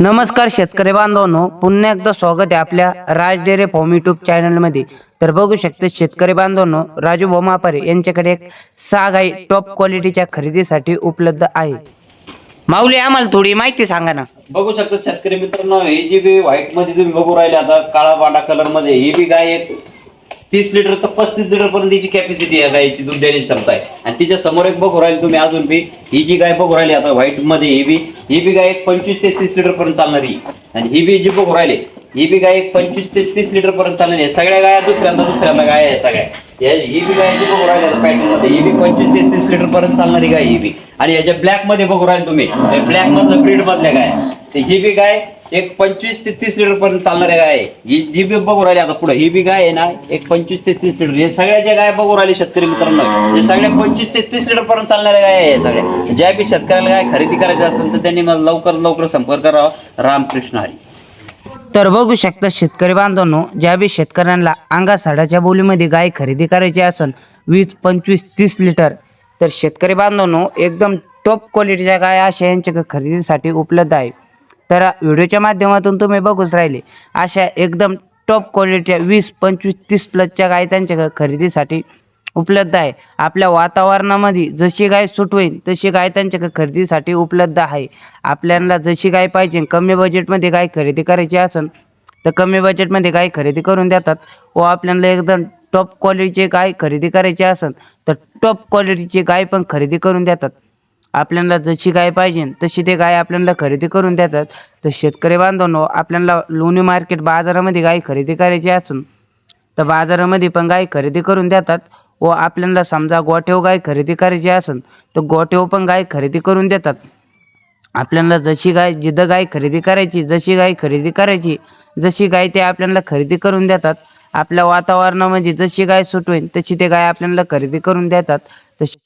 नमस्कार शेतकरी बांधवांनो पुन्हा एकदा स्वागत आहे आपल्या राज डेरे फॉर्म युट्यूब चॅनलमध्ये तर बघू शकते शेतकरी बांधवांनो राजू बोमापारे यांच्याकडे एक सहा गाई टॉप क्वालिटीच्या खरेदीसाठी उपलब्ध आहे. माऊली आम्हाला थोडी माहिती सांगा ना. बघू शकता शेतकरी मित्रांनो हे जी बी व्हाईटमध्ये तुम्ही बघू राहिले आता काळा पांढरा कलरमध्ये ही बी गाय एक तीस लिटर तर पस्तीस लिटर पर्यंत तिची कॅपॅसिटी आहे गायची दूध देण्याची क्षमता आहे. आणि तिच्या समोर एक बघू राहिली तुम्ही अजून बी. ही जी गाय बघू राहिली आता व्हाईटमध्ये ही बी. ही बी गाय एक पंचवीस ते तीस लिटर पर्यंत चालणारी. आणि ही बी जी बघू राहिले ही बी गाय एक पंचवीस ते तीस लिटर पर्यंत चालणारी आहे. सगळ्या गाया दुसऱ्यांदा दुसऱ्यांदा गाय आहे सगळ्या. या- ही बी गायची बघू राहिली आता पॅटर्नमध्ये ही बी पंचवीस ते तीस लिटर पर्यंत चालणारी गाय ही बी. आणि याच्या ब्लॅकमध्ये बघू राहिले तुम्ही ब्लॅक मधलं ब्रीड मधल्या गाय ही बी गाय एक पंचवीस ते तीस लिटर पर्यंत चालणारी गाय आहे. ही जी बी बघू राहिली आता पुढे ही बी गाय आहे ना एक पंचवीस ते तीस लिटर हे सगळ्या ज्या गाय बघू राहिली शेतकरी मित्रांनो हे सगळ्या पंचवीस ते तीस लिटर पर्यंत चालणाऱ्या गाय आहे सगळ्या. ज्या बी शेतकऱ्याला गाय खरेदी करायची असेल तर त्यांनी मला लवकर लवकर संपर्क करावा. रामकृष्ण हरी. तर बघू शकता शेतकरी बांधवांनो ज्या बी शेतकऱ्यांना अंगा साडाच्या बोलीमध्ये गाय खरेदी करायची असेल वीस पंचवीस तीस लिटर तर शेतकरी बांधवांनो एकदम टॉप क्वालिटीच्या गाय अशा यांच्या खरेदीसाठी उपलब्ध आहे. तर व्हिडिओच्या माध्यमातून तुम्ही बघूच राहिले अशा एकदम टॉप क्वालिटीच्या वीस पंचवीस तीस प्लसच्या गाय त्यांच्या खरेदीसाठी उपलब्ध आहे. आपल्या वातावरणामध्ये जशी गाय सूट होईल तशी गाय त्यांच्या खरेदीसाठी उपलब्ध आहे. आपल्याला जशी गाय पाहिजे कमी बजेटमध्ये गाय खरेदी करायची असेल तर कमी बजेटमध्ये गाय खरेदी करून देतात. व आपल्याला एकदम टॉप क्वालिटीची गाय खरेदी करायची असेल तर टॉप क्वालिटीची गाय पण खरेदी करून देतात. आपल्याला जशी गाय पाहिजे तशी ते गाय आपल्याला खरेदी करून देतात. तर शेतकरी बांधवांनो आपल्याला लोणी मार्केट बाजारामध्ये गाय खरेदी करायची असेल तर बाजारामध्ये पण गाय खरेदी करून देतात. व आपल्याला समजा गोठेव गाय खरेदी करायची असेल तर गोठेव पण गाय खरेदी करून देतात. आपल्याला जशी गाय जिथं गाय खरेदी करायची जशी गाय खरेदी करायची जशी गाय ते आपल्याला खरेदी करून देतात. आपल्या वातावरणामध्ये जशी गाय सुट होईल तशी ते गाय आपल्याला खरेदी करून देतात. तशी